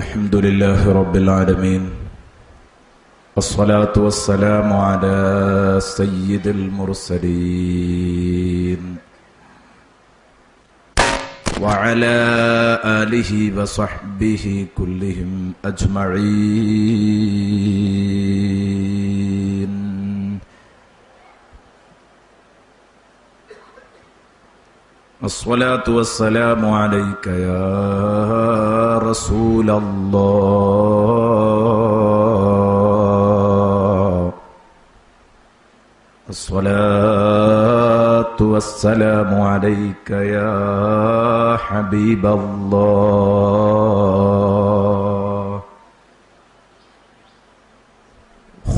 الحمد لله رب العالمين والصلاة والسلام على سيد المرسلين وعلى آله وصحبه كلهم أجمعين. الصلاة والسلام عليك يا رسول الله. الصلاة والسلام عليك يا حبيب الله.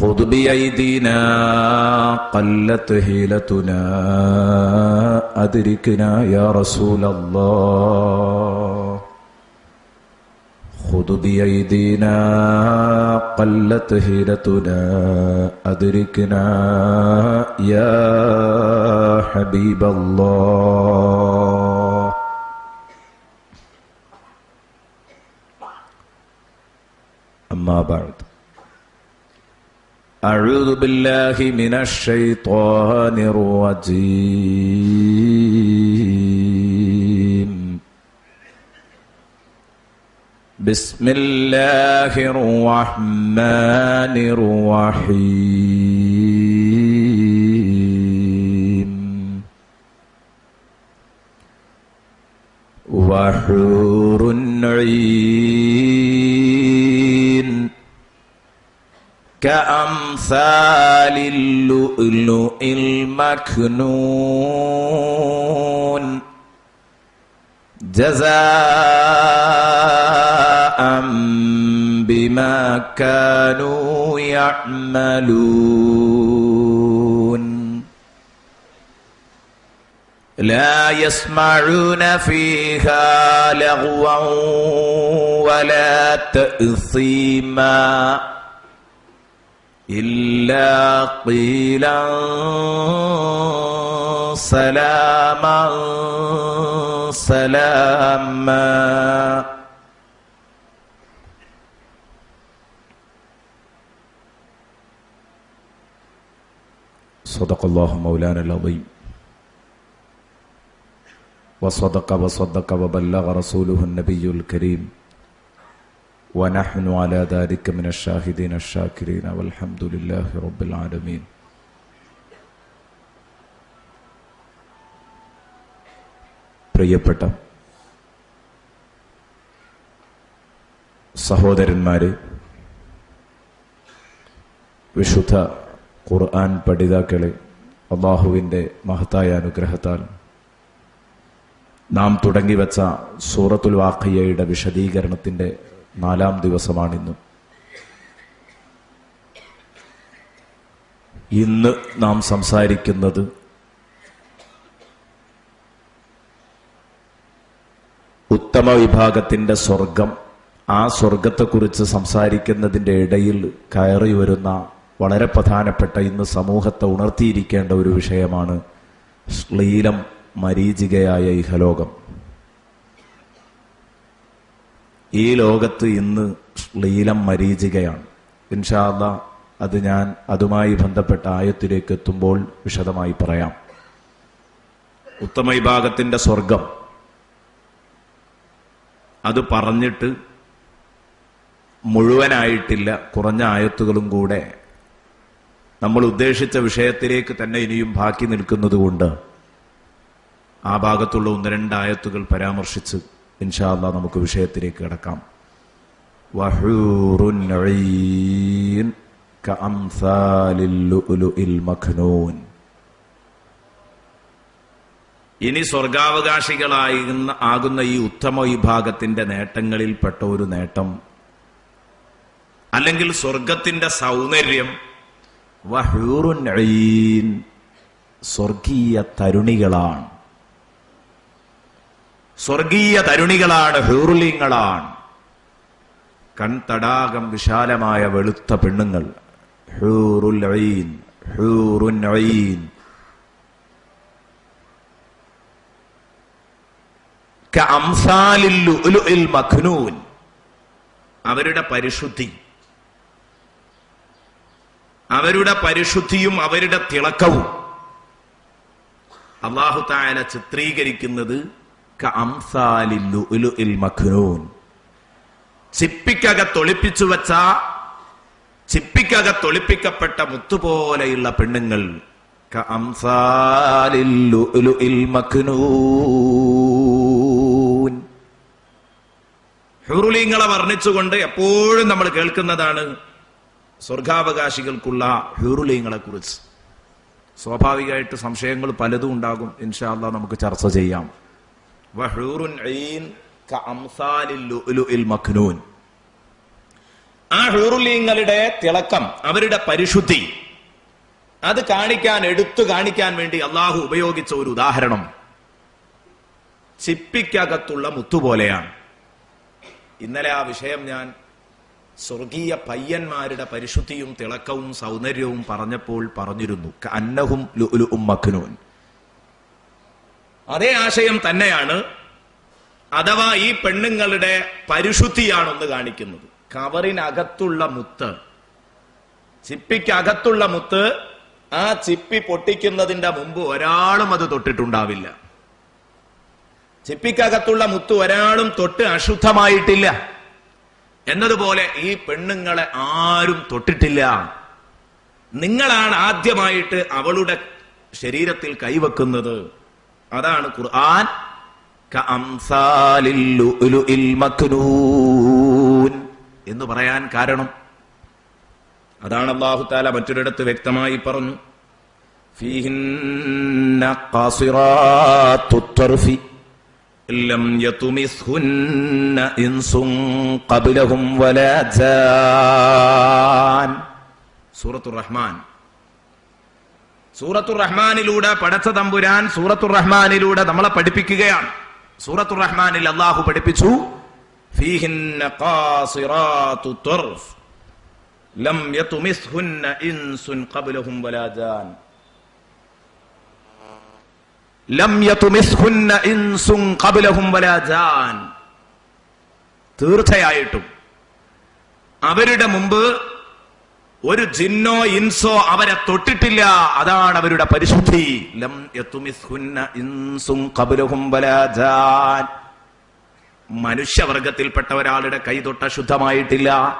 خذ بأيدينا قلت هيلتنا أدركنا يا رسول الله. خذ بأيدينا قلت هيلتنا أدركنا يا حبيب الله أما بعد أعوذ بالله من الشيطان الرجيم بسم الله الرحمن الرحيم. وحور عين كأمثال اللؤلؤ المكنون. جزاء بما كانوا يعملون لا يسمعون فيها لغوا ولا تأثيما إلا قيلا سلاما سلاما صدق الله مولانا العظيم وصدق وصدق وبلغ رسوله النبي الكريم ونحن على ذلك من الشاهدين الشاكرين والحمد لله رب العالمين പ്രിയപ്പെട്ട സഹോദരന്മാര് വിശുദ്ധ ഖുർആൻ പഠിതാക്കളെ അള്ളാഹുവിന്റെ മഹത്തായ അനുഗ്രഹത്താൽ നാം തുടങ്ങിവെച്ച സൂറത്തുൽ വാഖയ്യയുടെ വിശദീകരണത്തിന്റെ നാലാം ദിവസമാണിന്ന്. ഇന്ന് നാം സംസാരിക്കുന്നത് ഉത്തമ വിഭാഗത്തിന്റെ സ്വർഗം. ആ സ്വർഗത്തെക്കുറിച്ച് സംസാരിക്കുന്നതിന്റെ ഇടയിൽ കയറി വരുന്ന വളരെ പ്രധാനപ്പെട്ട ഇന്ന് സമൂഹത്തെ ഉണർത്തിയിരിക്കേണ്ട ഒരു വിഷയമാണ് ശ്ലീലം മരീചികയായ ഇഹലോകം. ഈ ലോകത്ത് ഇന്ന് ശ്ലീലം മരീചികയാണ്. ഇൻഷാല്ല അത് ഞാൻ അതുമായി ബന്ധപ്പെട്ട ആയത്തിലേക്ക് എത്തുമ്പോൾ വിശദമായി പറയാം. ഉത്തമ വിഭാഗത്തിന്റെ സ്വർഗം. അത് പറഞ്ഞിട്ട് മുഴുവനായിട്ടില്ല കുറഞ്ഞ ആയത്തുകളും കൂടെ നമ്മൾ ഉദ്ദേശിച്ച വിഷയത്തിലേക്ക് തന്നെ ഇനിയും ബാക്കി നിൽക്കുന്നതുകൊണ്ട് ആ ഭാഗത്തുള്ള ഒന്ന് രണ്ടായത്തുകൾ പരാമർശിച്ച് ഇൻഷാല്ല നമുക്ക് വിഷയത്തിലേക്ക് കിടക്കാം. ഇനി സ്വർഗാവകാശികളായിരുന്ന ആകുന്ന ഈ ഉത്തമ വിഭാഗത്തിന്റെ നേട്ടങ്ങളിൽപ്പെട്ട ഒരു നേട്ടം അല്ലെങ്കിൽ സ്വർഗത്തിന്റെ സൗന്ദര്യം വഹൂറുൻ സ്വർഗീയ തരുണികളാണ്. സ്വർഗീയ തരുണികളാണ് ഹൂറുലിങ്ങളാണ്. കൺതടാകം വിശാലമായ വെളുത്ത പെണ്ണുങ്ങൾ. ഹൂറുൽ ഐൻ ഹൂറുൻ ഐൻ. അവരുടെ പരിശുദ്ധി. അവരുടെ പരിശുദ്ധിയും അവരുടെ തിളക്കവും. അള്ളാഹു താല ചിത്രീകരിക്കുന്നത് ചിപ്പിക്കകത്തൊളിപ്പിച്ചു വച്ച ചിപ്പിക്കകത്തൊളിപ്പിക്കപ്പെട്ട മുത്തുപോലെയുള്ള പെണ്ണുങ്ങൾ ഹുറുലിങ്ങളെ വർണിച്ചുകൊണ്ട് എപ്പോഴും നമ്മൾ കേൾക്കുന്നതാണ് സ്വർഗാവകാശികൾക്കുള്ള ഹ്യൂറുലിങ്ങളെ കുറിച്ച് സ്വാഭാവികമായിട്ട് സംശയങ്ങൾ പലതും ഉണ്ടാകും. ഇൻഷാല്ല നമുക്ക് ചർച്ച ചെയ്യാം. ആ ഹൂറുലിങ്ങളുടെ തിളക്കം അവരുടെ പരിശുദ്ധി അത് കാണിക്കാൻ എടുത്തു കാണിക്കാൻ വേണ്ടി അള്ളാഹു ഉപയോഗിച്ച ഒരു ഉദാഹരണം. ചിപ്പിക്കകത്തുള്ള മുത്തുപോലെയാണ്. ഇന്നലെ ആ വിഷയം ഞാൻ സ്വർഗീയ പയ്യന്മാരുടെ പരിശുദ്ധിയും തിളക്കവും സൗന്ദര്യവും പറഞ്ഞപ്പോൾ പറഞ്ഞിരുന്നു അന്നഹും മഖ്നൂൻ അതേ ആശയം തന്നെയാണ് അഥവാ ഈ പെണ്ണുങ്ങളുടെ പരിശുദ്ധിയാണൊന്ന് കാണിക്കുന്നത്. കവറിനകത്തുള്ള മുത്ത് ചിപ്പിക്കകത്തുള്ള മുത്ത് ആ ചിപ്പി പൊട്ടിക്കുന്നതിന്റെ മുമ്പ് ഒരാളും അത് തൊട്ടിട്ടുണ്ടാവില്ല. ചിപ്പിക്കകത്തുള്ള മുത്ത് ഒരാളും തൊട്ട് അശുദ്ധമായിട്ടില്ല. എന്നതുപോലെ ഈ പെണ്ണുങ്ങളെ ആരും തൊട്ടിട്ടില്ല. നിങ്ങളാണ് ആദ്യമായിട്ട് അവളുടെ ശരീരത്തിൽ കൈവെക്കുന്നത്. അതാണ് ഖുർആൻ. എന്ന് പറയാൻ കാരണം. അതാണ് അള്ളാഹു താല മറ്റൊരിടത്ത് വ്യക്തമായി പറഞ്ഞു. ഫീഹിന്ന لم يطمثهن إنس قبلهم ولا جان സൂറത്തുർ റഹ്മാൻ സൂറത്തുർ റഹ്മാനിലൂടെ പടച്ച തമ്പുരാൻ സൂറത്തുർ റഹ്മാനിലൂടെ നമ്മളെ പഠിപ്പിക്കുകയാണ് സൂറത്തുർ റഹ്മാനിൽ അള്ളാഹു പഠിപ്പിച്ചു ഫീഹിന്ന ഖാസിറാത്തു തർഫ് ലം യതുമിസ്ഹുന്ന ഇൻസുൻ ഖബ്ലഹും വലാ ജാൻ തീർച്ചയായിട്ടും അവരുടെ മുമ്പ് ഒരു ജിന്നോ ഇൻസോ അവരെ തൊട്ടിട്ടില്ല. അതാണ് അവരുടെ പരിശുദ്ധി. ലം ഇൻസും മനുഷ്യവർഗത്തിൽപ്പെട്ട ഒരാളുടെ കൈ തൊട്ട ശുദ്ധമായിട്ടില്ല.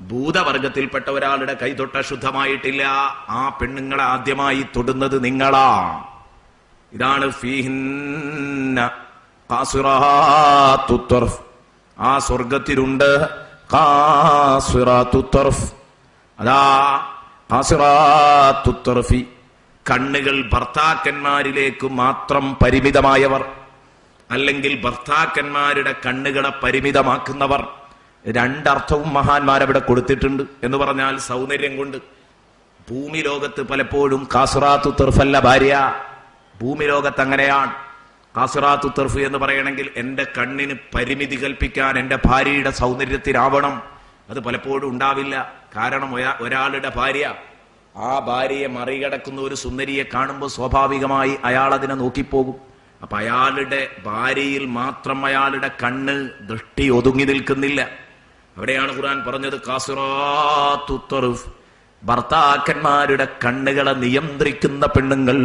ഭൂതവർഗത്തിൽപ്പെട്ട ഒരാളുടെ കൈ തൊട്ട ശുദ്ധമായിട്ടില്ല. ആ പെണ്ണുങ്ങളെ ആദ്യമായി തൊടുന്നത് നിങ്ങളാ. ഇതാണ് ഫീഹിന്ന. ആ സ്വർഗത്തിലുണ്ട്. അതാ ഖാസിറാത്തു തർഫി. കണ്ണുകൾ ഭർത്താക്കന്മാരിലേക്ക് മാത്രം പരിമിതമായവർ അല്ലെങ്കിൽ ഭർത്താക്കന്മാരുടെ കണ്ണുകളെ പരിമിതമാക്കുന്നവർ രണ്ടർത്ഥവും മഹാന്മാരവിടെ കൊടുത്തിട്ടുണ്ട് എന്ന് പറഞ്ഞാൽ സൗന്ദര്യം കൊണ്ട് ഭൂമി ലോകത്ത് പലപ്പോഴും കാസുറാത്തു തെർഫല്ല ഭാര്യ ഭൂമി ലോകത്ത് അങ്ങനെയാണ് തെർഫ് എന്ന് പറയണമെങ്കിൽ എന്റെ കണ്ണിന് പരിമിതി കൽപ്പിക്കാൻ എന്റെ ഭാര്യയുടെ സൗന്ദര്യത്തിനാവണം അത് പലപ്പോഴും ഉണ്ടാവില്ല. കാരണം ഒരാളുടെ ഭാര്യ ആ ഭാര്യയെ മറികടക്കുന്ന ഒരു സുന്ദരിയെ കാണുമ്പോൾ സ്വാഭാവികമായി അയാൾ അതിനെ നോക്കിപ്പോകും. അപ്പൊ അയാളുടെ ഭാര്യയിൽ മാത്രം അയാളുടെ കണ്ണ് ദൃഷ്ടി ഒതുങ്ങി നിൽക്കുന്നില്ല. അവിടെയാണ് ഖുർആൻ പറഞ്ഞത് കാസുറാത്തു. ഭർത്താക്കന്മാരുടെ കണ്ണുകളെ നിയന്ത്രിക്കുന്ന പെണ്ണുങ്ങൾ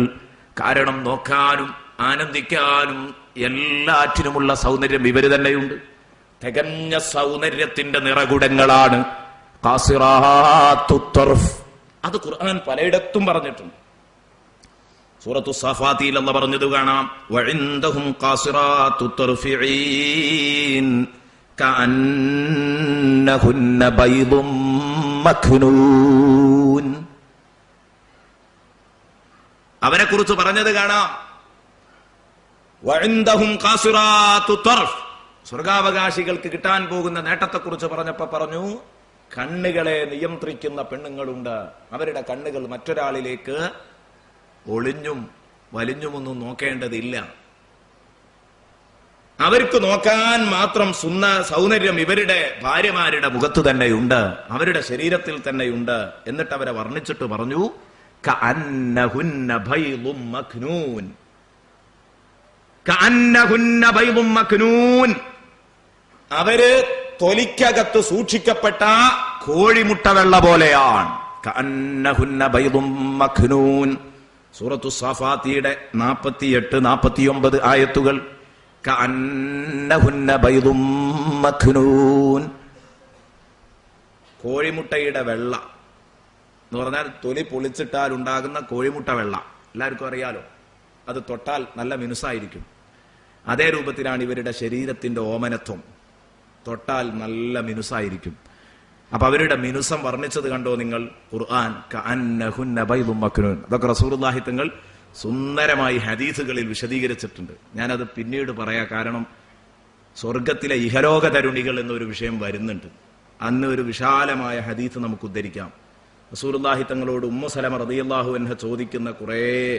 കാരണം നോക്കാനും ആനന്ദിക്കാനും എല്ലാറ്റിനുമുള്ള സൗന്ദര്യം ഇവർ തന്നെയുണ്ട്. തികഞ്ഞ സൗന്ദര്യത്തിന്റെ നിറകുടങ്ങളാണ്. അത് ഖുർആൻ പലയിടത്തും പറഞ്ഞിട്ടുണ്ട്. സൂറത്തു സഫാത്തിയിൽ അല്ല പറഞ്ഞത് കാണാം. കാസിറാത്തു തർഫിഈൻ കഅന്നഹുന്ന ബൈദും മഖ്നൂൻ അവരെ കുറിച്ച് പറഞ്ഞത് കാണാം സ്വർഗാവകാശികൾക്ക് കിട്ടാൻ പോകുന്ന നേട്ടത്തെക്കുറിച്ച് പറഞ്ഞപ്പോ പറഞ്ഞു കണ്ണുകളെ നിയന്ത്രിക്കുന്ന പെണ്ണുങ്ങളുണ്ട്. അവരുടെ കണ്ണുകൾ മറ്റൊരാളിലേക്ക് ഒളിഞ്ഞും വലിഞ്ഞുമൊന്നും നോക്കേണ്ടതില്ല. അവർക്ക് നോക്കാൻ മാത്രം സുന്ന സൗന്ദര്യം ഇവരുടെ ഭാര്യമാരുടെ മുഖത്ത് തന്നെയുണ്ട്. അവരുടെ ശരീരത്തിൽ തന്നെയുണ്ട്. എന്നിട്ട് അവരെ വർണിച്ചിട്ട് പറഞ്ഞു അവർ തൊലിക്കകത്ത് സൂക്ഷിക്കപ്പെട്ട കോഴിമുട്ട വെള്ള പോലെയാണ്. സൂറത്തു സഫാത്തിയുടെ നാൽപ്പത്തിയെട്ട് നാൽപ്പത്തിയൊമ്പത് ആയത്തുകൾ. കഅന്നഹുന്ന ആയത്തുകൾ കോഴിമുട്ടയുടെ വെള്ള. എന്ന് പറഞ്ഞാൽ തൊലി പൊളിച്ചിട്ടാൽ ഉണ്ടാകുന്ന കോഴിമുട്ട വെള്ള. എല്ലാവർക്കും അറിയാലോ. അത് തൊട്ടാൽ നല്ല മിനുസായിരിക്കും. അതേ രൂപത്തിലാണ് ഇവരുടെ ശരീരത്തിന്റെ ഓമനത്വം. തൊട്ടാൽ നല്ല മിനുസായിരിക്കും. അപ്പൊ അവരുടെ മിനുസം വർണിച്ചത് കണ്ടോ നിങ്ങൾ? ഖുർആൻ മക്നൂൻ. അതൊക്കെ റസൂലുള്ളാഹി തങ്ങൾ സുന്ദരമായി ഹദീസുകളിൽ വിശദീകരിച്ചിട്ടുണ്ട്. ഞാനത് പിന്നീട് പറയാം. കാരണം സ്വർഗത്തിലെ ഇഹലോക തരുണികൾ എന്നൊരു വിഷയം വരുന്നുണ്ട്. അന്ന് ഒരു വിശാലമായ ഹദീസ് നമുക്ക് ഉദ്ധരിക്കാം. റസൂലുള്ളാഹി തങ്ങളോട് ഉമ്മു സലമ റളിയല്ലാഹു അൻഹ ചോദിക്കുന്ന കുറേ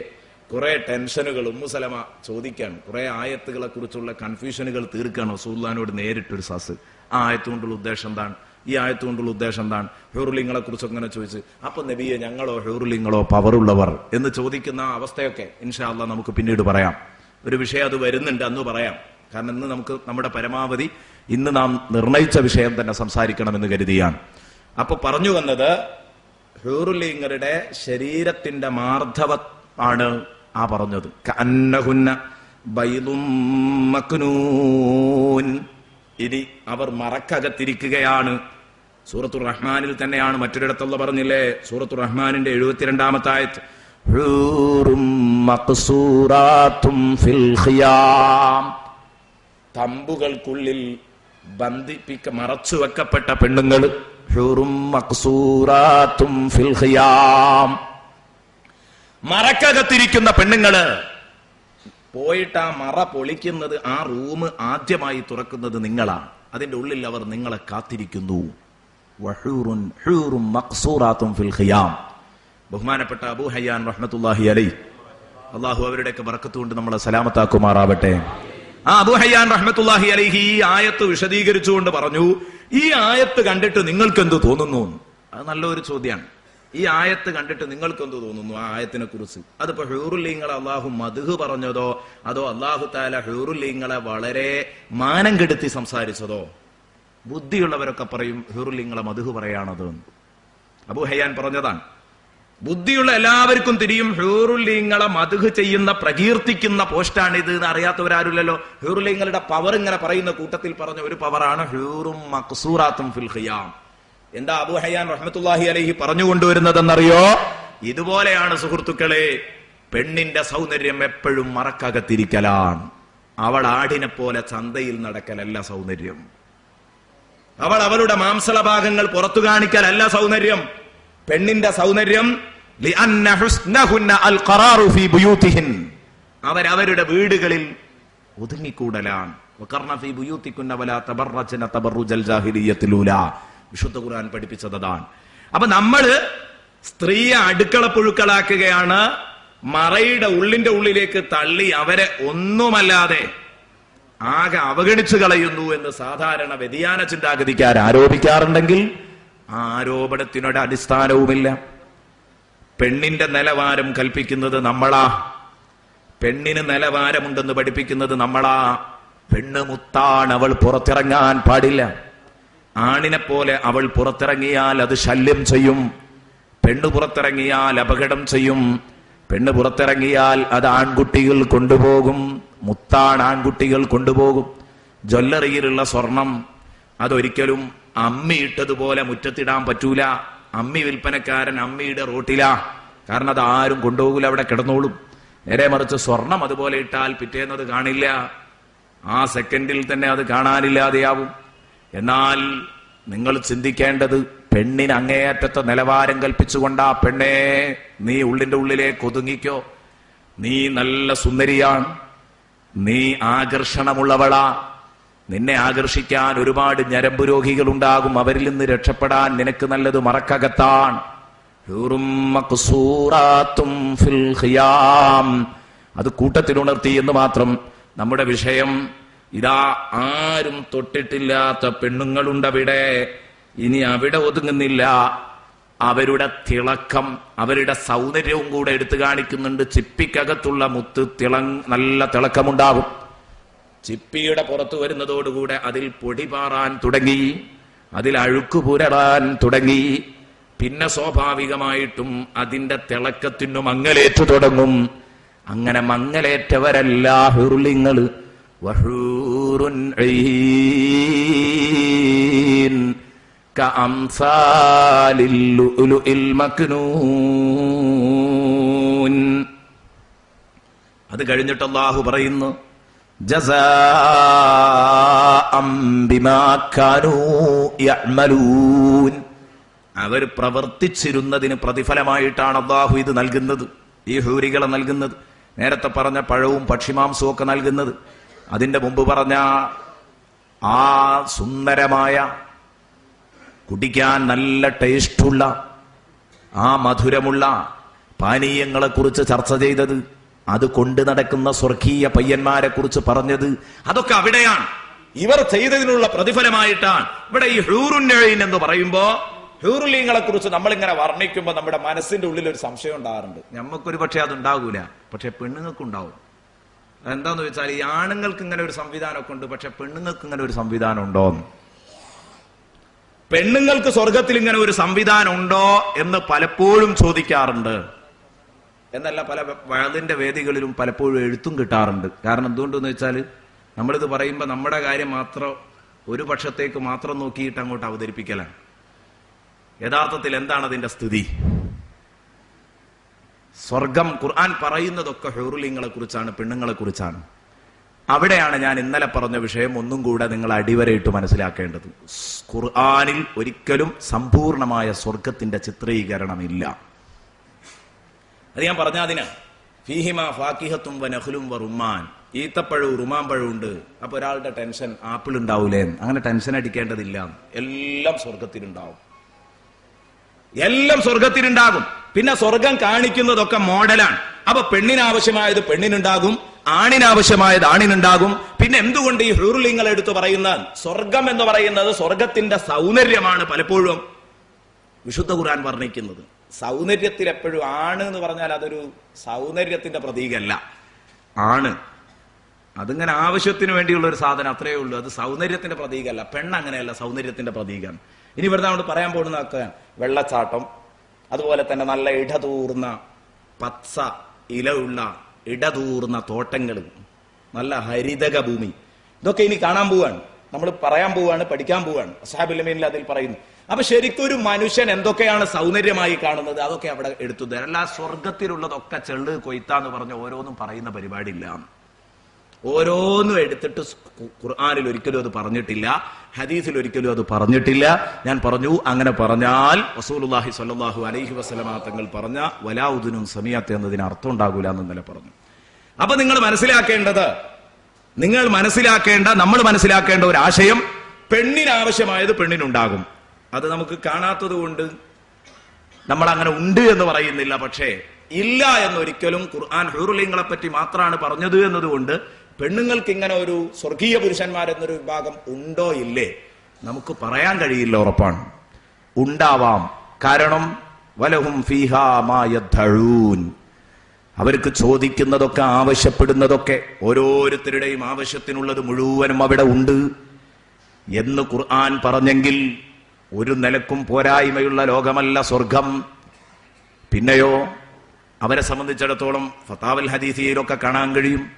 കുറെ ടെൻഷനുകൾ ഉമ്മു സലമ ചോദിക്കാൻ കുറെ ആയത്തുകളെ കുറിച്ചുള്ള കൺഫ്യൂഷനുകൾ തീർക്കാണ് റസൂല്ലാനോട് നേരിട്ടൊരു സസ്. ആ ആയത്ത് കൊണ്ടുള്ള ഉദ്ദേശം എന്താണ്? ഈ ആയത്ത് കൊണ്ടുള്ള ഉദ്ദേശം എന്താണ്? ഹെറുലിങ്ങളെ കുറിച്ച് അങ്ങനെ ചോദിച്ച് അപ്പൊ നബിയെ ഞങ്ങളോ ഹെറുലിങ്ങളോ പവറുള്ളവർ? എന്ന് ചോദിക്കുന്ന അവസ്ഥയൊക്കെ ഇൻഷാ അള്ളാ നമുക്ക് പിന്നീട് പറയാം. ഒരു വിഷയം അത് വരുന്നുണ്ട് അന്ന് പറയാം. കാരണം ഇന്ന് നമുക്ക് നമ്മുടെ പരമാവധി ഇന്ന് നാം നിർണയിച്ച വിഷയം തന്നെ സംസാരിക്കണമെന്ന് കരുതിയാണ്. അപ്പൊ പറഞ്ഞു വന്നത് ഹൂറുലിംഗരുടെ ശരീരത്തിന്റെ മാർദ്ധവ ആണ് ആ പറഞ്ഞത്. അന്നഹുന്ന ഇനി അവർ മറക്കകത്തിരിക്കുകയാണ്. സൂറത്തു റഹ്മാനിൽ തന്നെയാണ് മറ്റൊരിടത്തുള്ള പറഞ്ഞില്ലേ? സൂറത്തു റഹ്മാനിന്റെ എഴുപത്തിരണ്ടാമത്തെ ആയത്ത്. തമ്പുകൾക്കുള്ളിൽ ബന്ധിപ്പിക്ക മറച്ചു വെക്കപ്പെട്ട പെണ്ണുങ്ങൾ മറക്കകത്തിരിക്കുന്ന പെണ്ണുങ്ങൾ പോയിട്ട് ആ മറ പൊളിക്കുന്നത് ആ റൂം ആദ്യമായി തുറക്കുന്നത് നിങ്ങളാണ്. അതിന്റെ ഉള്ളിൽ അവർ നിങ്ങളെ കാത്തിരിക്കുന്നു. ബഹുമാനപ്പെട്ട അബൂ ഹയ്യാൻ റഹ്മത്തുല്ലാഹി അലൈ അള്ളാഹു അവരുടെയൊക്കെ വറക്കത്തുകൊണ്ട് നമ്മളെ സലാമത്താക്കുമാറാവട്ടെ. ആ അബൂ ഹയ്യാൻ റഹ്മത്തുല്ലാഹി അലൈഹി ആയത്ത് വിശദീകരിച്ചുകൊണ്ട് പറഞ്ഞു ഈ ആയത്ത് കണ്ടിട്ട് നിങ്ങൾക്ക് എന്ത് തോന്നുന്നു? അത് നല്ലൊരു ചോദ്യമാണ് ഈ ആയത്ത് കണ്ടിട്ട് നിങ്ങൾക്ക് എന്ത് തോന്നുന്നു ആ ആയത്തിനെ കുറിച്ച്? അതിപ്പോ ഹൂറുല്ലീങ്ങളെ അള്ളാഹു മധുഹ് പറഞ്ഞതോ? അതോ അള്ളാഹു താല ഹൂറുല്ലീങ്ങളെ വളരെ മാനം കെടുത്തി സംസാരിച്ചതോ? ബുദ്ധിയുള്ളവരൊക്കെ പറയും ഹൂറുല്ലീങ്ങളെ മധുഹ് പറയാണത് അബു ഹയ്യാൻ പറഞ്ഞതാണ്. ബുദ്ധിയുള്ള എല്ലാവർക്കും തിരിയും. ഹൂറുല്ലീങ്ങളെ മധുഹ് ചെയ്യുന്ന പ്രകീർത്തിക്കുന്ന പോസ്റ്റാണ് ഇത് എന്ന് അറിയാത്തവരാരുല്ലോ ഹൂറുല്ലീങ്ങളുടെ പവർ ഇങ്ങനെ പറയുന്ന കൂട്ടത്തിൽ പറഞ്ഞ ഒരു പവറാണ് ഹ്യൂറും മക്സൂറാത്തും ഫിൽ ഖിയാം. എന്താ അബു ഹയാൻ റഹ്മത്തുല്ലാഹി അലഹി പറഞ്ഞു കൊണ്ടുവരുന്നതെന്നറിയോ? ഇതുപോലെയാണ് സുഹൃത്തുക്കളെ പെണ്ണിന്റെ സൗന്ദര്യം എപ്പോഴും മറക്കകത്തിരിക്കലാണ്. അവൾ ആടിനെ പോലെ ചന്തയിൽ നടക്കലല്ല സൗന്ദര്യം. അവൾ അവളുടെ മാംസള ഭാഗങ്ങൾ പുറത്തു കാണിക്കലല്ല സൗന്ദര്യം. പെണ്ണിന്റെ സൗന്ദര്യം അവരവരുടെ വീടുകളിൽ ഒതുങ്ങിക്കൂടലാണ്. വിശുദ്ധ ഖുർആൻ പഠിപ്പിച്ചതാണ് അപ്പൊ നമ്മൾ സ്ത്രീയെ അടുക്കള പുഴുക്കളാക്കുകയാണ് മറയുടെ ഉള്ളിന്റെ ഉള്ളിലേക്ക് തള്ളി അവരെ ഒന്നുമല്ലാതെ ആകെ അവഗണിച്ചു കളയുന്നു എന്ന് സാധാരണ വ്യതിയാന ചിന്താഗതിക്കാർ ആരോപിക്കാറുണ്ടെങ്കിൽ ആരോപണത്തിനൊരു അടിസ്ഥാനവുമില്ല. പെണ്ണിന്റെ നിലവാരം കൽപ്പിക്കുന്നത് നമ്മളാ. പെണ്ണിന് നിലവാരമുണ്ടെന്ന് പഠിപ്പിക്കുന്നത് നമ്മളാ. പെണ്ണ് മുത്താണ് അവൾ പുറത്തിറങ്ങാൻ പാടില്ല. ആണിനെ പോലെ അവൾ പുറത്തിറങ്ങിയാൽ അത് ശല്യം ചെയ്യും. പെണ്ണ് പുറത്തിറങ്ങിയാൽ അപകടം ചെയ്യും. പെണ്ണ് പുറത്തിറങ്ങിയാൽ അത് ആൺകുട്ടികൾ കൊണ്ടുപോകും. മുത്താണ് ആൺകുട്ടികൾ കൊണ്ടുപോകും. ജ്വല്ലറിയിലുള്ള സ്വർണം അതൊരിക്കലും അമ്മി ഇട്ടതുപോലെ മുറ്റത്തിടാൻ പറ്റൂല. അമ്മി വിൽപ്പനക്കാരൻ അമ്മിയുടെ റോട്ടില. കാരണം അത് ആരും കൊണ്ടുപോകില്ല അവിടെ കിടന്നോളും. നേരെ മറിച്ച് സ്വർണം അതുപോലെ ഇട്ടാൽ പിറ്റേന്നത് കാണില്ല. ആ സെക്കൻഡിൽ തന്നെ അത് കാണാനില്ലാതെയാവും. എന്നാൽ നിങ്ങൾ ചിന്തിക്കേണ്ടത് പെണ്ണിന് അങ്ങേയറ്റത്തെ നിലവാരം കൽപ്പിച്ചുകൊണ്ടാ പെണ്ണെ നീ ഉള്ളിന്റെ ഉള്ളിലേക്ക് ഒതുങ്ങിക്കോ. നീ നല്ല സുന്ദരിയാണ്. നീ ആകർഷണമുള്ളവളാ. നിന്നെ ആകർഷിക്കാൻ ഒരുപാട് ഞരമ്പ് രോഗികൾ ഉണ്ടാകും അവരിൽ നിന്ന് രക്ഷപ്പെടാൻ നിനക്ക് നല്ലത് മറക്കകത്താൻ. അത് കൂട്ടത്തിലുണർത്തി എന്ന് മാത്രം നമ്മുടെ വിഷയം ഇതാ ആരും തൊട്ടിട്ടില്ലാത്ത പെണ്ണുങ്ങളുണ്ടവിടെ. ഇനി അവിടെ ഒതുങ്ങുന്നില്ല. അവരുടെ തിളക്കം അവരുടെ സൗന്ദര്യവും കൂടെ എടുത്തു കാണിക്കുന്നുണ്ട്. ചിപ്പിക്കകത്തുള്ള മുത്ത് തിള നല്ല തിളക്കമുണ്ടാകും ചിപ്പിയുടെ പുറത്തു വരുന്നതോടുകൂടെ അതിൽ പൊടി പാറാൻ തുടങ്ങി അതിൽ അഴുക്ക് പുരടാൻ തുടങ്ങി. പിന്നെ സ്വാഭാവികമായിട്ടും അതിന്റെ തിളക്കത്തിനു മങ്ങലേറ്റു തുടങ്ങും. അങ്ങനെ മങ്ങലേറ്റവരല്ലാ ഹുർലിങ്ങൾ. അത് കഴിഞ്ഞിട്ട് അള്ളാഹു പറയുന്നു അവർ പ്രവർത്തിച്ചിരുന്നതിന് പ്രതിഫലമായിട്ടാണ് അള്ളാഹു ഇത് നൽകുന്നത്. ഈ ഹൂരികളെ നൽകുന്നത്. നേരത്തെ പറഞ്ഞ പഴവും പക്ഷിമാംസവും ഒക്കെ നൽകുന്നത്. അതിന്റെ മുമ്പ് പറഞ്ഞ ആ സുന്ദരമായ കുടിക്കാൻ നല്ല ടേസ്റ്റുള്ള ആ മധുരമുള്ള പാനീയങ്ങളെ കുറിച്ച് ചർച്ച ചെയ്തത് അത് കൊണ്ടു നടക്കുന്ന സ്വർഗീയ പയ്യന്മാരെ കുറിച്ച് പറഞ്ഞത് അതൊക്കെ അവിടെയാണ്. ഇവർ ചെയ്തതിനുള്ള പ്രതിഫലമായിട്ടാണ്. ഇവിടെ ഈ ഹൂറുന്നഴയിൻ എന്ന് പറയുമ്പോ ഹ്യൂറുലീങ്ങളെ കുറിച്ച് നമ്മളിങ്ങനെ വർണിക്കുമ്പോൾ നമ്മുടെ മനസ്സിന്റെ ഉള്ളിൽ ഒരു സംശയം ഉണ്ടാകാറുണ്ട്. നമുക്കൊരു പക്ഷെ അത് ഉണ്ടാകൂല പക്ഷെ പെണ്ണുങ്ങൾക്ക് ഉണ്ടാവും എന്താന്ന് വെച്ചാൽ ഈ ആണുങ്ങൾക്ക് ഇങ്ങനെ ഒരു സംവിധാനമൊക്കെ ഉണ്ട് പക്ഷെ പെണ്ണുങ്ങൾക്ക് ഇങ്ങനെ ഒരു സംവിധാനം ഉണ്ടോ എന്ന്. പെണ്ണുങ്ങൾക്ക് സ്വർഗത്തിൽ ഇങ്ങനെ ഒരു സംവിധാനം ഉണ്ടോ എന്ന് പലപ്പോഴും ചോദിക്കാറുണ്ട്. എന്നല്ല പല വഴതിന്റെ വേദികളിലും പലപ്പോഴും എഴുത്തും കിട്ടാറുണ്ട്. കാരണം എന്തുകൊണ്ടെന്ന് വെച്ചാൽ നമ്മളിത് പറയുമ്പോൾ നമ്മുടെ കാര്യം മാത്രം ഒരു പക്ഷത്തേക്ക് മാത്രം നോക്കിയിട്ട് അങ്ങോട്ട് അവതരിപ്പിക്കലാണ്. യഥാർത്ഥത്തിൽ എന്താണ് അതിന്റെ സ്ഥിതി? സ്വർഗം ഖുർആൻ പറയുന്നതൊക്കെ ഹെറുലിങ്ങളെ കുറിച്ചാണ് പെണ്ണുങ്ങളെ കുറിച്ചാണ്. അവിടെയാണ് ഞാൻ ഇന്നലെ പറഞ്ഞ വിഷയം ഒന്നും കൂടെ നിങ്ങൾ അടിവരയിട്ട് മനസ്സിലാക്കേണ്ടത്. ഖുർആാനിൽ ഒരിക്കലും സമ്പൂർണമായ സ്വർഗത്തിന്റെ ചിത്രീകരണമില്ല. അത് ഞാൻ പറഞ്ഞ അതിന്. ഫീഹിമ ഫാക്കിഹത്തും വനഹുലും വറുമാൻ ഈത്തപ്പഴവും റുമാമ്പഴവും ഉണ്ട്. അപ്പൊ ഒരാളുടെ ടെൻഷൻ ആപ്പിൾ ഉണ്ടാവൂലേ അങ്ങനെ ടെൻഷൻ അടിക്കേണ്ടതില്ല. എല്ലാം സ്വർഗത്തിലുണ്ടാവും. എല്ലാം സ്വർഗത്തിലുണ്ടാകും. പിന്നെ സ്വർഗം കാണിക്കുന്നതൊക്കെ മോഡലാണ്. അപ്പൊ പെണ്ണിനാവശ്യമായത് പെണ്ണിനുണ്ടാകും ആണിനാവശ്യമായത് ആണിനുണ്ടാകും. പിന്നെ എന്തുകൊണ്ട് ഈ ഹ്യൂറുലിങ്ങൾ എടുത്തു പറയുന്ന സ്വർഗം എന്ന് പറയുന്നത് സ്വർഗത്തിന്റെ സൗന്ദര്യമാണ് പലപ്പോഴും വിശുദ്ധ ഖുർആൻ വർണിക്കുന്നത്. സൗന്ദര്യത്തിൽ എപ്പോഴും ആണ് എന്ന് പറഞ്ഞാൽ അതൊരു സൗന്ദര്യത്തിന്റെ പ്രതീകമല്ല. ആണ്. അതിങ്ങനെ ആവശ്യത്തിന് വേണ്ടിയുള്ള ഒരു സാധനം അത്രയേ ഉള്ളൂ. അത് സൗന്ദര്യത്തിന്റെ പ്രതീകമല്ല. പെണ്ണ് അങ്ങനെയല്ല സൗന്ദര്യത്തിന്റെ പ്രതീകമാണ് ഇനി ഇവിടുന്ന് നമ്മൾ പറയാൻ പോകുന്നതൊക്കെ വെള്ളച്ചാട്ടം അതുപോലെ തന്നെ നല്ല ഇടതൂർന്ന പച്ച ഇലയുള്ള ഇടതൂർന്ന തോട്ടങ്ങൾ നല്ല ഹരിതക ഭൂമി ഇതൊക്കെ ഇനി കാണാൻ പോവാണ്. നമ്മൾ പറയാൻ പോവാണ് പഠിക്കാൻ പോവാണ്. അസാബുലമീനിൽ അതിൽ പറയുന്നു അപ്പൊ ശരിക്കും ഒരു മനുഷ്യൻ എന്തൊക്കെയാണ് സൗന്ദര്യമായി കാണുന്നത്? അതൊക്കെ അവിടെ എടുത്തു തരാം. അല്ല സ്വർഗത്തിലുള്ളതൊക്കെ ചെള്ള് കൊയ്ത്താന്ന് പറഞ്ഞ ഓരോന്നും പറയുന്ന പരിപാടി ഇല്ല ഓരോന്നും എടുത്തിട്ട് ഖുർആാനിൽ ഒരിക്കലും അത് പറഞ്ഞിട്ടില്ല. ഹദീസിൽ ഒരിക്കലും അത് പറഞ്ഞിട്ടില്ല. ഞാൻ പറഞ്ഞു അങ്ങനെ പറഞ്ഞാൽ റസൂലുള്ളാഹി സ്വല്ലല്ലാഹു അലൈഹി വസല്ലമ തങ്ങൾ പറഞ്ഞ വലാഉദുനും സമീഅത്ത് എന്നതിന് അർത്ഥം ഉണ്ടാകൂല എന്ന് ഇന്നലെ പറഞ്ഞു. അപ്പൊ നിങ്ങൾ മനസ്സിലാക്കേണ്ടത് നിങ്ങൾ മനസ്സിലാക്കേണ്ട നമ്മൾ മനസ്സിലാക്കേണ്ട ഒരു ആശയം പെണ്ണിനാവശ്യമായത് പെണ്ണിനുണ്ടാകും. അത് നമുക്ക് കാണാത്തത് കൊണ്ട് നമ്മൾ അങ്ങനെ ഉണ്ട് എന്ന് പറയുന്നില്ല. പക്ഷേ ഇല്ല എന്നൊരിക്കലും ഖുർആൻ ഹൂറുലിങ്ങളെ പറ്റി മാത്രമാണ് പറഞ്ഞത് എന്നതുകൊണ്ട് പെണ്ണുങ്ങൾക്ക് ഇങ്ങനെ ഒരു സ്വർഗീയ പുരുഷന്മാരെന്നൊരു വിഭാഗം ഉണ്ടോ ഇല്ലേ? നമുക്ക് പറയാൻ കഴിയില്ല ഉറപ്പാണ്. ഉണ്ടാവാം. കാരണം വലഹും ഫീഹാ മാ യദ്ദഊൻ. അവർക്ക് ചോദിക്കുന്നതൊക്കെ ആവശ്യപ്പെടുന്നതൊക്കെ ഓരോരുത്തരുടെയും ആവശ്യത്തിനുള്ളത് മുഴുവനും അവിടെ ഉണ്ട്. എന്ന് ഖുർആൻ പറഞ്ഞെങ്കിൽ ഒരു നിലക്കും പോരായ്മയുള്ള ലോകമല്ല സ്വർഗം. പിന്നെയോ അവരെ സംബന്ധിച്ചിടത്തോളം ഫത്താവൽ ഹദീസിയിലൊക്കെ കാണാൻ കഴിയും.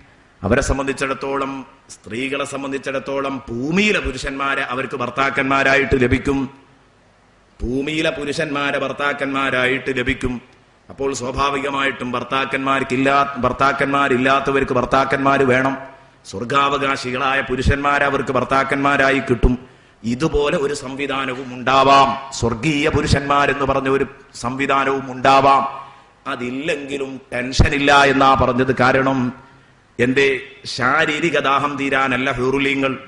അവരെ സംബന്ധിച്ചിടത്തോളം സ്ത്രീകളെ സംബന്ധിച്ചിടത്തോളം ഭൂമിയിലെ പുരുഷന്മാരെ അവർക്ക് ഭർത്താക്കന്മാരായിട്ട് ലഭിക്കും. ഭൂമിയിലെ പുരുഷന്മാരെ ഭർത്താക്കന്മാരായിട്ട് ലഭിക്കും. അപ്പോൾ സ്വാഭാവികമായിട്ടും ഭർത്താക്കന്മാർക്കില്ലാ ഭർത്താക്കന്മാരില്ലാത്തവർക്ക് ഭർത്താക്കന്മാർ വേണം. സ്വർഗാവകാശികളായ പുരുഷന്മാരെ അവർക്ക് ഭർത്താക്കന്മാരായി കിട്ടും. ഇതുപോലെ ഒരു സംവിധാനവും ഉണ്ടാവാം. സ്വർഗീയ പുരുഷന്മാരെന്ന് പറഞ്ഞ ഒരു സംവിധാനവും ഉണ്ടാവാം. അതില്ലെങ്കിലും ടെൻഷൻ ടെൻഷനില്ല എന്നാ പറഞ്ഞത് കാരണം എന്റെ ശാരീരിക ദാഹം തീരാനല്ല ഹ്യൂറുലിങ്ങൾ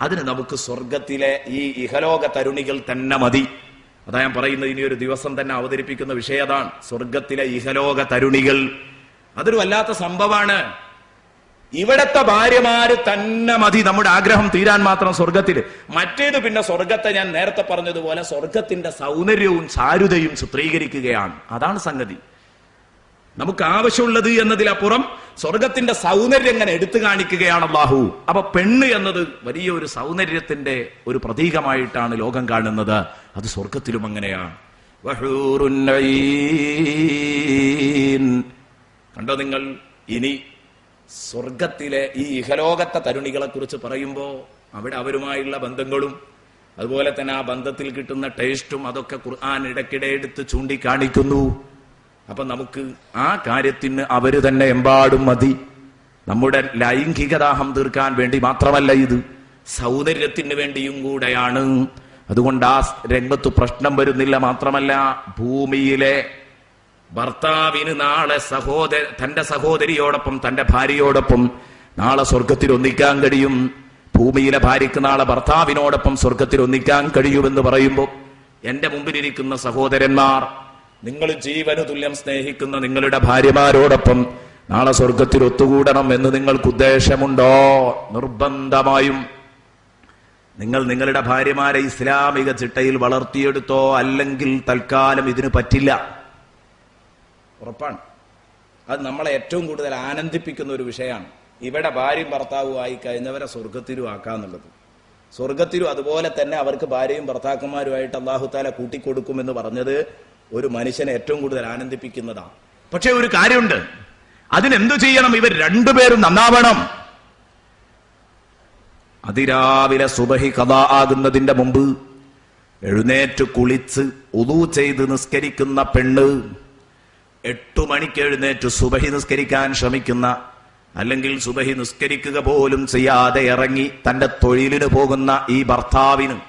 അതിന് നമുക്ക് സ്വർഗത്തിലെ ഈ ഇഹലോക തരുണികൾ തന്നെ മതി. അതാ ഞാൻ പറയുന്നത് ഇനി ഒരു ദിവസം തന്നെ അവതരിപ്പിക്കുന്ന വിഷയതാണ് സ്വർഗത്തിലെ ഇഹലോക തരുണികൾ. അതൊരു വല്ലാത്ത സംഭവമാണ്. ഇവിടത്തെ ഭാര്യമാര് തന്നെ മതി. നമ്മുടെ ആഗ്രഹം തീരാൻ മാത്രം സ്വർഗത്തിൽ മറ്റേത് പിന്നെ സ്വർഗത്തെ ഞാൻ നേരത്തെ പറഞ്ഞതുപോലെ സ്വർഗത്തിന്റെ സൗന്ദര്യവും ചാരുതയും ചിത്രീകരിക്കുകയാണ്. അതാണ് സംഗതി. നമുക്ക് ആവശ്യമുള്ളത് എന്നതിലപ്പുറം സ്വർഗത്തിന്റെ സൗന്ദര്യം ഇങ്ങനെ എടുത്തു കാണിക്കുകയാണ് അള്ളാഹു. അപ്പൊ പെണ്ണ് എന്നത് വലിയ ഒരു സൗന്ദര്യത്തിന്റെ ഒരു പ്രതീകമായിട്ടാണ് ലോകം കാണുന്നത്. അത് സ്വർഗത്തിലും അങ്ങനെയാണ്. കണ്ടോ നിങ്ങൾ? ഇനി സ്വർഗത്തിലെ ഈ ഇഹലോകത്തെ തരുണികളെ കുറിച്ച് പറയുമ്പോൾ അവിടെ അവരുമായുള്ള ബന്ധങ്ങളും അതുപോലെ തന്നെ ആ ബന്ധത്തിൽ കിട്ടുന്ന ടേസ്റ്റും അതൊക്കെ ഖുർആൻ ഇടയ്ക്കിടെ എടുത്ത് ചൂണ്ടിക്കാണിക്കുന്നു. അപ്പൊ നമുക്ക് ആ കാര്യത്തിന് അവർ തന്നെ എമ്പാടും മതി. നമ്മുടെ ലൈംഗികദാഹം തീർക്കാൻ വേണ്ടി മാത്രമല്ല ഇത്. സൗന്ദര്യത്തിന് വേണ്ടിയും കൂടെയാണ്. അതുകൊണ്ട് ആ രംഗത്ത് പ്രശ്നം വരുന്നില്ല മാത്രമല്ല ഭൂമിയിലെ ഭർത്താവിന് നാളെ സഹോദര തന്റെ സഹോദരിയോടൊപ്പം തന്റെ ഭാര്യയോടൊപ്പം നാളെ സ്വർഗത്തിൽ ഒന്നിക്കാൻ കഴിയും. ഭൂമിയിലെ ഭാര്യയ്ക്ക് നാളെ ഭർത്താവിനോടൊപ്പം സ്വർഗത്തിൽ ഒന്നിക്കാൻ കഴിയുമെന്ന് പറയുമ്പോൾ എന്റെ മുമ്പിലിരിക്കുന്ന സഹോദരന്മാർ നിങ്ങൾ ജീവന് തുല്യം സ്നേഹിക്കുന്ന നിങ്ങളുടെ ഭാര്യമാരോടൊപ്പം നാളെ സ്വർഗത്തിൽ ഒത്തുകൂടണം എന്ന് നിങ്ങൾക്ക് ഉദ്ദേശമുണ്ടോ? നിർബന്ധമായും. നിങ്ങൾ നിങ്ങളുടെ ഭാര്യമാരെ ഇസ്ലാമിക ചിട്ടയിൽ വളർത്തിയെടുത്തോ അല്ലെങ്കിൽ തൽക്കാലം ഇതിന് പറ്റില്ല. ഉറപ്പാണ്. അത് നമ്മളെ ഏറ്റവും കൂടുതൽ ആനന്ദിപ്പിക്കുന്ന ഒരു വിഷയമാണ്. ഇവിടെ ഭാര്യയും ഭർത്താവും ആയി കഴിഞ്ഞവരെ സ്വർഗത്തിലും ആക്കാന്നുള്ളത് സ്വർഗത്തിലും അതുപോലെ തന്നെ അവർക്ക് ഭാര്യയും ഭർത്താക്കന്മാരുമായിട്ട് അള്ളാഹുത്താല കൂട്ടിക്കൊടുക്കുമെന്ന് പറഞ്ഞത് ഒരു മനുഷ്യനെ ഏറ്റവും കൂടുതൽ ആനന്ദിപ്പിക്കുന്നതാണ്. പക്ഷെ ഒരു കാര്യമുണ്ട്. അതിനെന്തു ചെയ്യണം? ഇവർ രണ്ടുപേരും നന്നാവണം. അതിരാവിലെ സുബഹി കഥ ആകുന്നതിന്റെ മുമ്പ് എഴുന്നേറ്റ് കുളിച്ച് ഉദു ചെയ്ത് നിസ്കരിക്കുന്ന പെണ്ണ് എട്ടു മണിക്ക് എഴുന്നേറ്റ് സുബഹി നിസ്കരിക്കാൻ ശ്രമിക്കുന്ന അല്ലെങ്കിൽ സുബഹി നിസ്കരിക്കുക പോലും ചെയ്യാതെ ഇറങ്ങി തന്റെ തൊഴിലിന് പോകുന്ന ഈ ഭർത്താവിന്.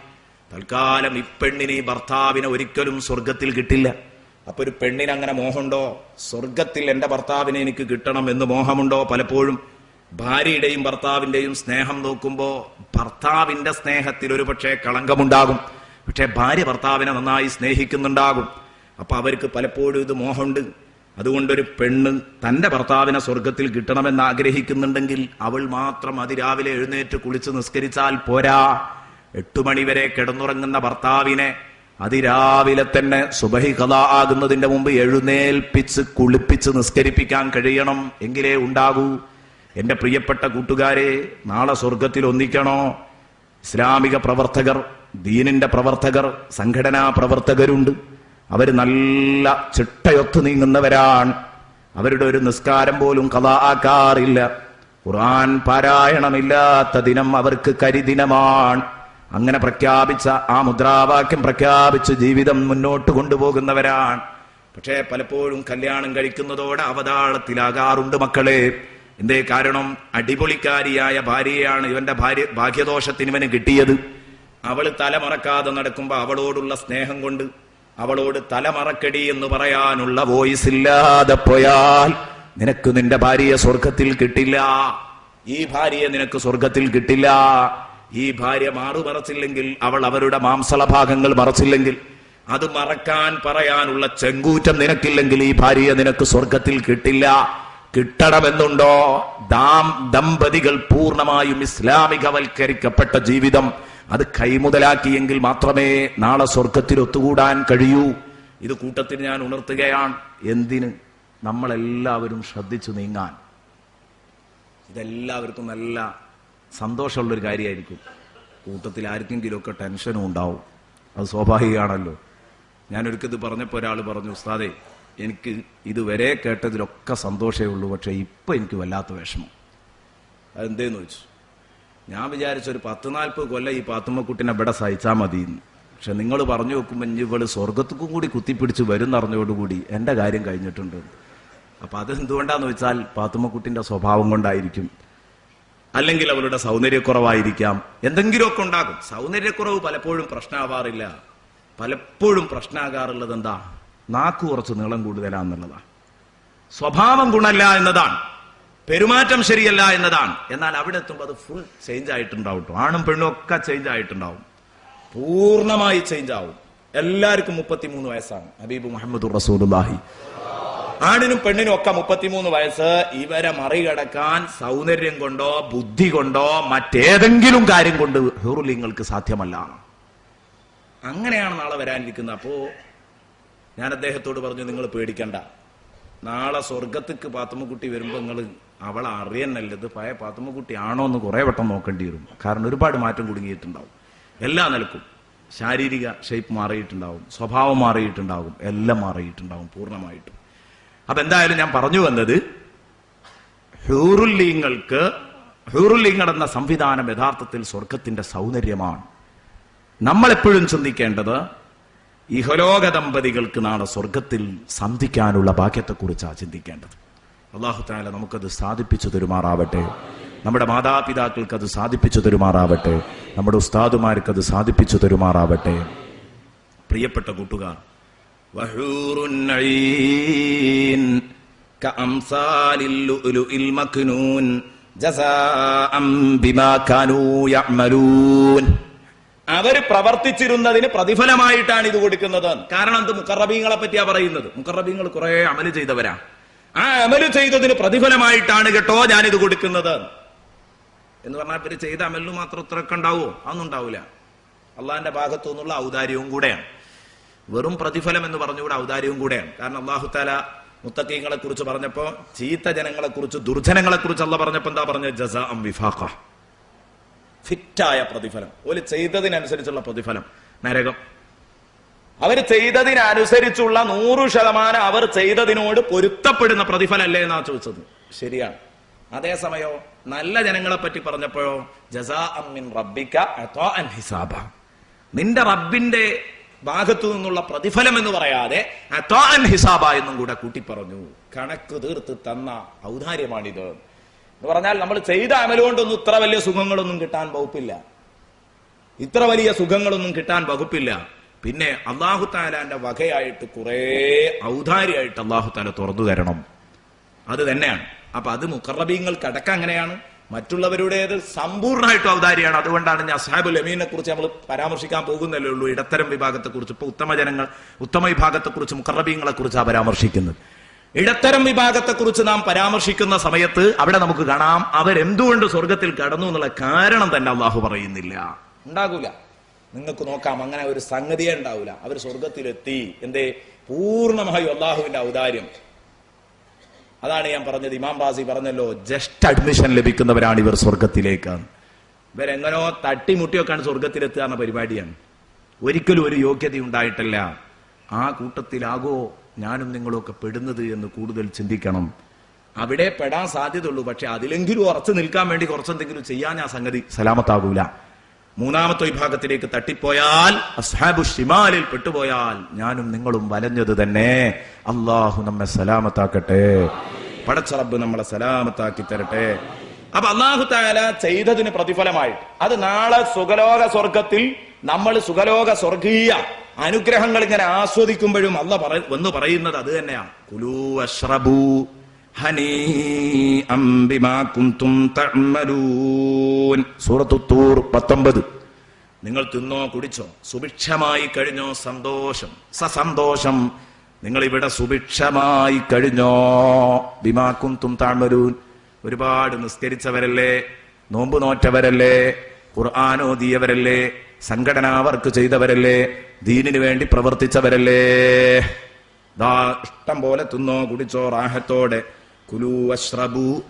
തൽക്കാലം ഈ പെണ്ണിന് ഈ ഭർത്താവിനെ ഒരിക്കലും സ്വർഗത്തിൽ കിട്ടില്ല. അപ്പൊ ഒരു പെണ്ണിന് അങ്ങനെ മോഹമുണ്ടോ? സ്വർഗത്തിൽ എന്റെ ഭർത്താവിനെ എനിക്ക് കിട്ടണം എന്ന് മോഹമുണ്ടോ? പലപ്പോഴും ഭാര്യയുടെയും ഭർത്താവിന്റെയും സ്നേഹം നോക്കുമ്പോ ഭർത്താവിന്റെ സ്നേഹത്തിൽ ഒരു പക്ഷേ കളങ്കമുണ്ടാകും. പക്ഷെ ഭാര്യ ഭർത്താവിനെ നന്നായി സ്നേഹിക്കുന്നുണ്ടാകും. അപ്പൊ അവർക്ക് പലപ്പോഴും ഇത് മോഹമുണ്ട്. അതുകൊണ്ടൊരു പെണ്ണ് തന്റെ ഭർത്താവിനെ സ്വർഗത്തിൽ കിട്ടണമെന്ന് ആഗ്രഹിക്കുന്നുണ്ടെങ്കിൽ അവൾ മാത്രം അതിരാവിലെ എഴുന്നേറ്റ് കുളിച്ച് നിസ്കരിച്ചാൽ പോരാ. എട്ടു മണിവരെ കിടന്നുറങ്ങുന്ന ഭർത്താവിനെ അതിരാവിലെ തന്നെ സുബഹി കഥ ആകുന്നതിന്റെ മുമ്പ് എഴുന്നേൽപ്പിച്ച് കുളിപ്പിച്ച് നിസ്കരിപ്പിക്കാൻ കഴിയണം എങ്കിലേ ഉണ്ടാകൂ. എന്റെ പ്രിയപ്പെട്ട കൂട്ടുകാരെ നാളെ സ്വർഗത്തിൽ ഒന്നിക്കണോ? ഇസ്ലാമിക പ്രവർത്തകർ ദീനിന്റെ പ്രവർത്തകർ സംഘടനാ പ്രവർത്തകരുണ്ട്. അവർ നല്ല ചിട്ടയൊത്ത് നീങ്ങുന്നവരാണ്. അവരുടെ ഒരു നിസ്കാരം പോലും കഥ ഖുർആൻ പാരായണമില്ലാത്ത ദിനം അവർക്ക് കരിദിനമാണ്. അങ്ങനെ പ്രഖ്യാപിച്ച ആ മുദ്രാവാക്യം പ്രഖ്യാപിച്ച് ജീവിതം മുന്നോട്ട് കൊണ്ടുപോകുന്നവരാണ്. പക്ഷേ പലപ്പോഴും കല്യാണം കഴിക്കുന്നതോടെ അവതാളത്തിലാകാറുണ്ട് മക്കളെ. എന്തേ കാരണം? അടിപൊളിക്കാരിയായ ഭാര്യയാണ് ഇവന്റെ ഭാര്യ ഭാഗ്യദോഷത്തിന് ഇവന് കിട്ടിയത്. അവൾ തലമറക്കാതെ നടക്കുമ്പോൾ അവളോടുള്ള സ്നേഹം കൊണ്ട് അവളോട് തലമറക്കടി എന്ന് പറയാനുള്ള വോയിസ് ഇല്ലാതെ പോയാൽ നിനക്ക് നിന്റെ ഭാര്യയെ സ്വർഗത്തിൽ കിട്ടില്ല. ഈ ഭാര്യയെ നിനക്ക് സ്വർഗത്തിൽ കിട്ടില്ല. ഈ ഭാര്യ മാറു മറച്ചില്ലെങ്കിൽ അവൾ അവരുടെ മാംസള ഭാഗങ്ങൾ മറച്ചില്ലെങ്കിൽ അത് മറക്കാൻ പറയാനുള്ള ചെങ്കൂറ്റം നിനക്കില്ലെങ്കിൽ ഈ ഭാര്യയെ നിനക്ക് സ്വർഗത്തിൽ കിട്ടില്ല. കിട്ടണമെന്നുണ്ടോ? ദാം ദമ്പതികൾ പൂർണമായും ഇസ്ലാമികവൽക്കരിക്കപ്പെട്ട ജീവിതം അത് കൈമുതലാക്കിയെങ്കിൽ മാത്രമേ നാളെ സ്വർഗത്തിൽ ഒത്തുകൂടാൻ കഴിയൂ. ഇത് കൂട്ടത്തിൽ ഞാൻ ഉണർത്തുകയാണ്. എന്തിന്? നമ്മളെല്ലാവരും ശ്രദ്ധിച്ചു നീങ്ങാൻ. ഇതെല്ലാവർക്കും നല്ല സന്തോഷമുള്ളൊരു കാര്യമായിരിക്കും. കൂട്ടത്തിൽ ആർക്കെങ്കിലുമൊക്കെ ടെൻഷനും ഉണ്ടാവും. അത് സ്വാഭാവികമാണല്ലോ. ഞാനൊരിക്കത് പറഞ്ഞപ്പോൾ ഒരാൾ പറഞ്ഞു ഉസ്താദേ എനിക്ക് ഇതുവരെ കേട്ടതിലൊക്കെ സന്തോഷമേ ഉള്ളൂ പക്ഷേ ഇപ്പം എനിക്ക് വല്ലാത്ത വിഷമം. അതെന്തേന്ന് ചോദിച്ചു? ഞാൻ വിചാരിച്ച ഒരു പത്ത് നാൽപ്പത് കൊല്ലം ഈ പാത്തുമ്മക്കുട്ടിനെ ഇവിടെ സഹിച്ചാൽ മതി പക്ഷെ നിങ്ങൾ പറഞ്ഞു വെക്കുമ്പോൾ ഇനി ഇവൾ സ്വർഗത്തുക്കും കൂടി കുത്തിപ്പിടിച്ച് വരും എന്നറിഞ്ഞോടുകൂടി എന്റെ കാര്യം കഴിഞ്ഞിട്ടുണ്ട് അപ്പൊ അതെന്തുകൊണ്ടാന്ന് വെച്ചാൽ പാത്തുമ്മക്കുട്ടിന്റെ സ്വഭാവം കൊണ്ടായിരിക്കും. അല്ലെങ്കിൽ അവളുടെ സൗന്ദര്യക്കുറവായിരിക്കാം. എന്തെങ്കിലുമൊക്കെ ഉണ്ടാകും. സൗന്ദര്യക്കുറവ് പലപ്പോഴും പ്രശ്നമാവാറില്ല പലപ്പോഴും പ്രശ്നമാകാറുള്ളത് എന്താ? നാക്ക് കുറച്ച് നീളം കൂടുതലാന്നുള്ളതാ സ്വഭാവം ഗുണല്ല എന്നതാണ്. പെരുമാറ്റം ശരിയല്ല എന്നതാണ്. എന്നാൽ അവിടെ എത്തുമ്പോൾ അത് ഫുൾ ചേഞ്ച് ആയിട്ടുണ്ടാവും ട്ടോ. ആണും പെണ്ണും ഒക്കെ ചേഞ്ച് ആയിട്ടുണ്ടാവും. പൂർണമായി ചേഞ്ച് ആവും. എല്ലാവർക്കും മുപ്പത്തിമൂന്ന് വയസ്സാണ്. ഹബീബ് മുഹമ്മദ് റസൂലുള്ളാഹി. ആണിനും പെണ്ണിനും ഒക്കെ മുപ്പത്തിമൂന്ന് വയസ്സ്. ഇവരെ മറികടക്കാൻ സൗന്ദര്യം കൊണ്ടോ ബുദ്ധി കൊണ്ടോ മറ്റേതെങ്കിലും കാര്യം കൊണ്ട് ഹെറുലിങ്ങൾക്ക് സാധ്യമല്ല. അങ്ങനെയാണ് നാളെ വരാനിരിക്കുന്നത്. അപ്പോ ഞാൻ അദ്ദേഹത്തോട് പറഞ്ഞു നിങ്ങൾ പേടിക്കണ്ട. നാളെ സ്വർഗത്തേക്ക് പാത്തുമ്മക്കുട്ടി വരുമ്പോൾ നിങ്ങൾ അവൾ അറിയന്നല്ലത് പഴയ പാത്തുമ്മക്കുട്ടിയാണോ എന്ന് കുറേ വട്ടം നോക്കേണ്ടി വരും. കാരണം ഒരുപാട് മാറ്റം കുടുങ്ങിയിട്ടുണ്ടാവും. എല്ലാ നിലക്കും ശാരീരിക ഷേപ്പ് മാറിയിട്ടുണ്ടാവും സ്വഭാവം മാറിയിട്ടുണ്ടാവും എല്ലാം മാറിയിട്ടുണ്ടാവും പൂർണമായിട്ടും. അപ്പൊ എന്തായാലും ഞാൻ പറഞ്ഞു വന്നത് ഹ്യൂറുല്ലീങ്ങൾക്ക് ഹ്യൂറുല്ലീങ്ങൾ എന്ന സംവിധാനം യഥാർത്ഥത്തിൽ സ്വർഗത്തിന്റെ സൗന്ദര്യമാണ്. നമ്മൾ എപ്പോഴും ചിന്തിക്കേണ്ടത് ഇഹലോക ദമ്പതികൾക്ക് നാളെ സ്വർഗത്തിൽ സന്ധിക്കാനുള്ള ഭാഗ്യത്തെക്കുറിച്ചാണ് ചിന്തിക്കേണ്ടത്. അള്ളാഹു താല നമുക്കത് സാധിപ്പിച്ചു തരുമാറാവട്ടെ. നമ്മുടെ മാതാപിതാക്കൾക്ക് അത് സാധിപ്പിച്ചു തരുമാറാവട്ടെ. നമ്മുടെ ഉസ്താദുമാർക്ക് അത് സാധിപ്പിച്ചു തരുമാറാവട്ടെ. പ്രിയപ്പെട്ട കൂട്ടുകാർ അവർ പ്രവർത്തിച്ചിരുന്നതിന് പ്രതിഫലമായിട്ടാണ് ഇത് കൊടുക്കുന്നത്. കാരണം എന്ത്? മുക്കറബീങ്ങളെ പറ്റിയാ പറയുന്നത്. മുക്കറബീങ്ങൾ കുറെ അമൽ ചെയ്തവരാ. ആ അമൽ ചെയ്തതിന് പ്രതിഫലമായിട്ടാണ് കേട്ടോ ഞാനിത് കൊടുക്കുന്നത്. എന്ന് പറഞ്ഞാൽ പിന്നെ ചെയ്ത അമലിന് മാത്രം ഉത്തരക്കെ ഉണ്ടാവോ അതൊന്നും ഉണ്ടാവില്ല. അള്ളാഹിന്റെ ഭാഗത്തു നിന്നുള്ള ഔദാര്യവും കൂടെയാണ്. വെറും പ്രതിഫലം എന്ന് പറഞ്ഞുകൂടെ ഔദാര്യവും കൂടെയാണ്. കാരണം അള്ളാഹു താല മുത്തക്കീങ്ങളെ കുറിച്ച് പറഞ്ഞപ്പോ ചീത്ത ജനങ്ങളെ കുറിച്ച് ദുർജനങ്ങളെ കുറിച്ച് അല്ല പറഞ്ഞപ്പോ എന്താ പറഞ്ഞ ജസ അം വിഫാഖ. ഫിറ്റായ പ്രതിഫലം. ഒരു ചെയ്തതിനനുസരിച്ചുള്ള പ്രതിഫലം. നരകം. അവർ ചെയ്തതിനനുസരിച്ചുള്ള നൂറു ശതമാനം അവർ ചെയ്തതിനോട് പൊരുത്തപ്പെടുന്ന പ്രതിഫലമല്ലേ എന്നാ ചോദിച്ചത്. ശരിയാണ്. അതേസമയോ നല്ല ജനങ്ങളെ പറ്റി പറഞ്ഞപ്പോഴോ ജസാ അമ്മിൻ റബ്ബിക്ക ഹിസാബ. നിന്റെ റബ്ബിന്റെ ഭാഗത്തു നിന്നുള്ള പ്രതിഫലം എന്ന് പറയാതെ ഹിസാബ എന്നും കൂടെ കൂട്ടി പറഞ്ഞു കണക്ക് തീർത്ത് തന്ന ഔദാര്യമാണിത്. എന്ന് പറഞ്ഞാൽ നമ്മൾ ചെയ്ത അമലുകൊണ്ടൊന്നും ഇത്ര വലിയ സുഖങ്ങളൊന്നും കിട്ടാൻ വകുപ്പില്ല. ഇത്ര വലിയ സുഖങ്ങളൊന്നും കിട്ടാൻ വകുപ്പില്ല. പിന്നെ അള്ളാഹു താലാന്റെ വകയായിട്ട് കുറെ ഔദാര്യമായിട്ട് അള്ളാഹു താല തുറന്നു തരണം. അത് തന്നെയാണ്. അപ്പൊ അത് മുഖറബീങ്ങൾക്ക് അടക്കം അങ്ങനെയാണ്. മറ്റുള്ളവരുടേത് സമ്പൂർണമായിട്ടും ഔദാര്യമാണ്. അതുകൊണ്ടാണ് ഞാൻ അസാബുൽ അമീനെ കുറിച്ച് നമ്മൾ പരാമർശിക്കാൻ പോകുന്നല്ലേ ഉള്ളൂ. ഇടത്തരം വിഭാഗത്തെ കുറിച്ച് ഇപ്പൊ ഉത്തമ ജനങ്ങൾ ഉത്തമ വിഭാഗത്തെ കുറിച്ച് മുക്കറബീങ്ങളെ കുറിച്ചാണ് പരാമർശിക്കുന്നത്. ഇടത്തരം വിഭാഗത്തെ കുറിച്ച് നാം പരാമർശിക്കുന്ന സമയത്ത് അവിടെ നമുക്ക് കാണാം അവരെന്തുകൊണ്ട് സ്വർഗത്തിൽ കടന്നു എന്നുള്ള കാരണം തന്നെ അള്ളാഹു പറയുന്നില്ല. ഉണ്ടാകൂല. നിങ്ങൾക്ക് നോക്കാം അങ്ങനെ ഒരു സംഗതിയേ ഉണ്ടാവില്ല അവർ സ്വർഗത്തിലെത്തി എന്തേ? പൂർണമായും അള്ളാഹുവിന്റെ ഔദാര്യം. അതാണ് ഞാൻ പറഞ്ഞത്. ഇമാം ബാസി പറഞ്ഞല്ലോ ജസ്റ്റ് അഡ്മിഷൻ ലഭിക്കുന്നവരാണ് ഇവർ സ്വർഗത്തിലേക്ക് ഇവരെങ്ങനോ തട്ടിമുട്ടിയൊക്കെയാണ് സ്വർഗത്തിലെത്തുക എന്ന പരിപാടിയാണ്. ഒരിക്കലും ഒരു യോഗ്യത ഉണ്ടായിട്ടില്ല. ആ കൂട്ടത്തിലാകോ ഞാനും നിങ്ങളും ഒക്കെ പെടുന്നത് എന്ന് കൂടുതൽ ചിന്തിക്കണം. അവിടെ പെടാൻ സാധ്യതയുള്ളൂ പക്ഷെ അതിലെങ്കിലും ഉറച്ചു നിൽക്കാൻ വേണ്ടി കുറച്ചെന്തെങ്കിലും ചെയ്യാൻ ആ സംഗതി സലാമത്താകൂല. മൂന്നാമത്തെ വിഭാഗത്തിലേക്ക് തട്ടിപ്പോയാൽ അസ്ഹാബു ഷിമാലിൽ പെട്ടുപോയാൽ ഞാനും നിങ്ങളും വലഞ്ഞത് തന്നെ. അള്ളാഹു നമ്മെ സലാമത്താക്കട്ടെ. പടച്ചറബ് നമ്മളെ സലാമത്താക്കി തരട്ടെ. അപ്പൊ അള്ളാഹു താല ചെയ്തതിന് പ്രതിഫലമായിട്ട് അത് നാളെ സുഖലോക സ്വർഗത്തിൽ നമ്മൾ സുഖലോക സ്വർഗീയ അനുഗ്രഹങ്ങൾ ഇങ്ങനെ ആസ്വദിക്കുമ്പോഴും അള്ള പറ വന്ന് പറയുന്നത് അത് തന്നെയാണ്. കുലു അഷ്റബു ഹനീഅം ബിമാ കുന്തും തഅമലൂൻ. സൂറത്തു തൂർ പത്തൊമ്പത്. നിങ്ങൾ തിന്നോ കുടിച്ചോ? സുഭിക്ഷമായി കഴിഞ്ഞോ സന്തോഷം? സസന്തോഷം. നിങ്ങൾ ഇവിടെ സുഭിക്ഷമായി കഴിഞ്ഞോ? ബിമാക്കും തും താഴ്മരൂൻ ഒരുപാട് നിസ്കരിച്ചവരല്ലേ? നോമ്പ് നോറ്റവരല്ലേ ഖുർആാനോദിയവരല്ലേ സംഘടനാ വർക്ക് ചെയ്തവരല്ലേ? ദീനിനു വേണ്ടി പ്രവർത്തിച്ചവരല്ലേ? ദാ ഇഷ്ടം പോലെ തിന്നോ കുടിച്ചോ റാഹത്തോടെ. കുലു അഷ്റബു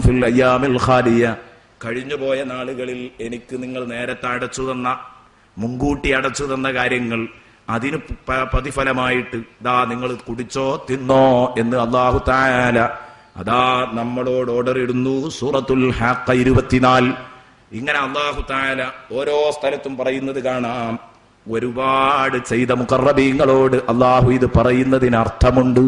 ഫിൽ ഖാലിയ. കഴിഞ്ഞുപോയ നാളുകളിൽ എനിക്ക് നിങ്ങൾ നേരത്തെ അടച്ചു തന്ന മുൻകൂട്ടി അടച്ചു തന്ന കാര്യങ്ങൾ അതിന് പ്രതിഫലമായിട്ട് ദാ നിങ്ങൾ കുടിച്ചോ തിന്നോ എന്ന് അള്ളാഹു താല അതാ നമ്മളോട് ഓർഡർ ഇടുന്നു. സൂറത്തുൽ ഹാക്ക ഇരുപത്തിനാല്. ഇങ്ങനെ അള്ളാഹു താല ഓരോ സ്ഥലത്തും പറയുന്നത് കാണാം. ഒരുപാട് ചെയ്ത മുഖറബീങ്ങളോട് അള്ളാഹു ഇത് പറയുന്നതിന് അർത്ഥമുണ്ട്